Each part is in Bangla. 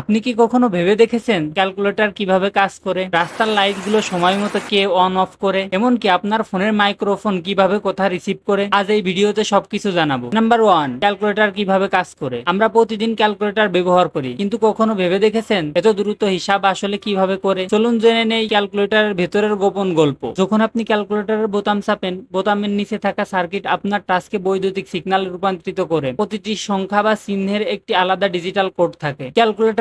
আপনি কি কখনো ভেবে দেখেছেন ক্যালকুলেটর কীভাবে কাজ করে? রাস্তার লাইটগুলো সময় মতো কে অন, অফ করে? এমনকি আপনার ফোনের মাইক্রোফোন কীভাবে কোথা রিসিভ করে? আজ এই ভিডিওতে সবকিছু জানাব। নাম্বার ওয়ান, ক্যালকুলেটর কীভাবে কাজ করে? আমরা প্রতিদিন ক্যালকুলেটর ব্যবহার করি, কিন্তু কখনো ভেবে দেখেছেন? এত দ্রুত হিসাব আসলে কীভাবে করে? চলুন জেনে নেই ক্যালকুলেটরের ভেতরের গোপন গল্প। যখন আপনি ক্যালকুলেটরের বোতাম চাপেন, বোতামের নিচে থাকা সার্কিট আপনার টাস্কে বৈদ্যুতিক সিগন্যাল রূপান্তরিত করে। প্রতিটি সংখ্যা বা চিহ্নের একটি আলাদা ডিজিটাল কোড থাকে।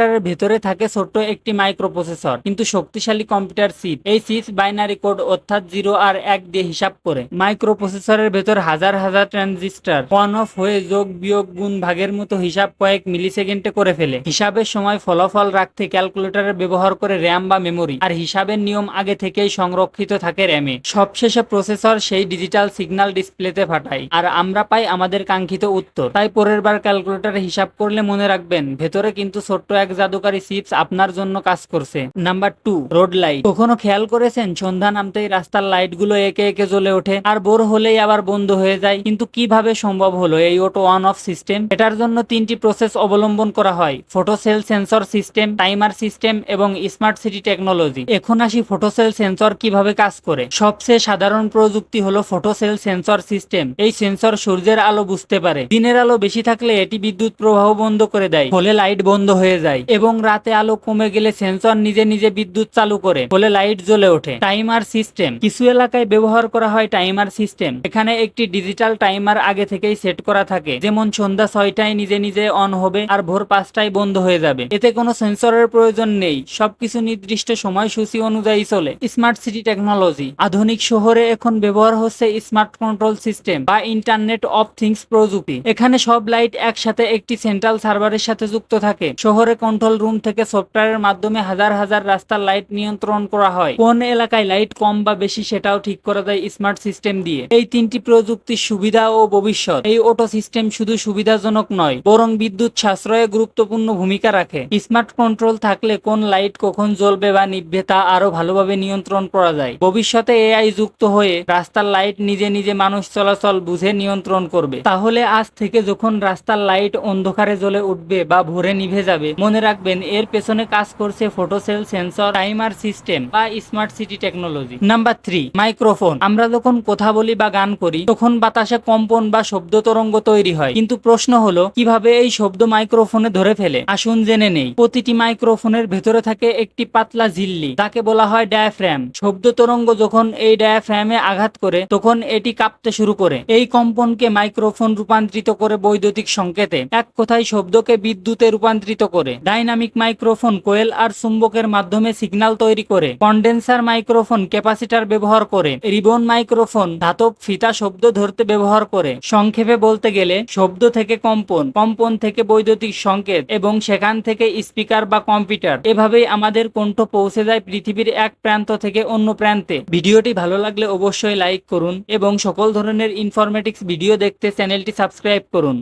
ক্যালকুলেটরের ভেতরে থাকে ছোট্ট একটি মাইক্রোপ্রসেসর, কিন্তু শক্তিশালী কম্পিউটার চিপ এই চিপস বাইনারি কোড অর্থাৎ জিরো আর এক দিয়ে হিসাব করে। মাইক্রোপ্রসেসরের ভেতর হাজার হাজার ট্রানজিস্টার অন অফ হয়ে যোগ বিয়োগ গুণ ভাগের মতো হিসাব কয়েক মিলিসেকেন্ডে করে ফেলে। হিসাবের সময় ফলাফল রাখতে ক্যালকুলেটরের ব্যবহার করে র্যাম বা মেমোরি, আর হিসাবের নিয়ম আগে থেকেই সংরক্ষিত থাকে র্যামে। সবশেষে প্রসেসর সেই ডিজিটাল সিগন্যাল ডিসপ্লেতে পাঠায় আর আমরা পাই আমাদের কাঙ্ক্ষিত উত্তর। তাই পরের বার ক্যালকুলেটরে হিসাব করলে মনে রাখবেন, ভেতরে কিন্তু ছোট্ট এক জাদুকারী চিপস আপনার জন্য কাজ করছে। Number two, road light. কখনো খেয়াল করেছেন? সন্ধ্যা নামতেই রাস্তার লাইটগুলো একে একে জ্বলে ওঠে আর বোর হলেই আবার বন্ধ হয়ে যায়। কিন্তু কীভাবে সম্ভব হলো এই অটো অন অফ সিস্টেম এটার জন্য তিনটি প্রসেস অবলম্বন করা হয়। Photocell sensor system timer system এবং স্মার্ট সিটি টেকনোলজি এখন আসি ফটোসেল সেন্সর কীভাবে কাজ করে? সবচেয়ে সাধারণ প্রযুক্তি হলো ফটোসেল সেন্সর সিস্টেম এই সেন্সর সূর্যের আলো বুঝতে পারে। দিনের আলো বেশি থাকলে এটি বিদ্যুৎ প্রবাহ বন্ধ করে দেয়। ফলে লাইট বন্ধ হয়ে যায়। এবং রাতে আলো কমে গেলে সেন্সর নিজে নিজে বিদ্যুৎ চালু করে। ফলে লাইট জ্বলে ওঠে। টাইমার সিস্টেম কিছু এলাকায় ব্যবহার করা হয় টাইমার সিস্টেম এখানে একটি ডিজিটাল টাইমার আগে থেকেই সেট করা থাকে। যেমন সন্ধ্যা ছয়টায় নিজে নিজে অন হবে আর ভোর পাঁচটায় বন্ধ হয়ে যাবে। এতে কোনো সেন্সরের প্রয়োজন নেই। সবকিছু নির্দিষ্ট সময়সূচি অনুযায়ী চলে। স্মার্ট সিটি টেকনোলজি আধুনিক শহরে এখন ব্যবহার হচ্ছে স্মার্ট কন্ট্রোল সিস্টেম বা ইন্টারনেট অফ থিংস প্রযুক্তি। এখানে সব লাইট একসাথে একটি সেন্ট্রাল সার্ভারের সাথে যুক্ত থাকে। শহরে কন্ট্রোল রুম থেকে সফটওয়্যারের মাধ্যমে হাজার হাজার রাস্তার লাইট নিয়ন্ত্রণ করা হয়। কোন এলাকায় লাইট কম বা বেশি সেটাও ঠিক করা যায় স্মার্ট সিস্টেম দিয়ে। এই তিনটি প্রযুক্তির সুবিধা ও ভবিষ্যৎ। এই অটো সিস্টেম শুধু সুবিধাজনক নয়, বরং বিদ্যুৎ সাশ্রয়ে গুরুত্বপূর্ণ ভূমিকা রাখে। স্মার্ট কন্ট্রোল থাকলে কোন লাইট কখন জ্বলবে বা নিভবে তা আরও ভালোভাবে নিয়ন্ত্রণ করা যায়। ভবিষ্যতে এআই যুক্ত হয়ে রাস্তার লাইট নিজে নিজে মানুষ চলাচল বুঝে নিয়ন্ত্রণ করবে। তাহলে আজ থেকে যখন রাস্তার লাইট অন্ধকারে জ্বলে উঠবে বা ভোরে নিভে যাবে, মনে রাখবেন। এর পেছনে কাজ করছে ফটোসেল সেন্সর, টাইমার সিস্টেম বা smart city technology. Number three microphone. আমরা যখন কথা বলি বা গান করি, তখন বাতাসে কম্পন বা শব্দ তরঙ্গ তৈরি হয়। কিন্তু প্রশ্ন হলো, কীভাবে এই শব্দ মাইক্রোফোনে ধরে ফেলে? আসুন জেনে নেই। প্রতিটি মাইক্রোফোনের ভেতরে থাকে একটি পাতলা ঝিল্লি। তাকে বলা হয় ডায়াফ্র্যাম শব্দ তরঙ্গ যখন এই ডায়াফ্র্যামে আঘাত করে, তখন এটি কাঁপতে শুরু করে। এই কম্পনকে মাইক্রোফোন রূপান্তরিত করে বৈদ্যুতিক সংকেতে। এক কথায় শব্দকে বিদ্যুতে রূপান্তরিত করে। ডাইনামিক মাইক্রোফোন কোয়েল আর চুম্বকের মাধ্যমে সিগন্যাল তৈরি করে। কন্ডেন্সার মাইক্রোফোন ক্যাপাসিটার ব্যবহার করে। রিবন মাইক্রোফোন ধাতব ফিতা শব্দ ধরতে ব্যবহার করে। সংক্ষেপে বলতে গেলে, শব্দ থেকে কম্পন কম্পন থেকে বৈদ্যুতিক সংকেত এবং সেখান থেকে স্পিকার বা কম্পিউটার। এভাবেই আমাদের কণ্ঠ পৌঁছে যায় পৃথিবীর এক প্রান্ত থেকে অন্য প্রান্তে। ভিডিওটি ভালো লাগলে অবশ্যই লাইক করুন এবং সকল ধরনের ইনফরমেটিক্স ভিডিও দেখতে চ্যানেলটি সাবস্ক্রাইব করুন।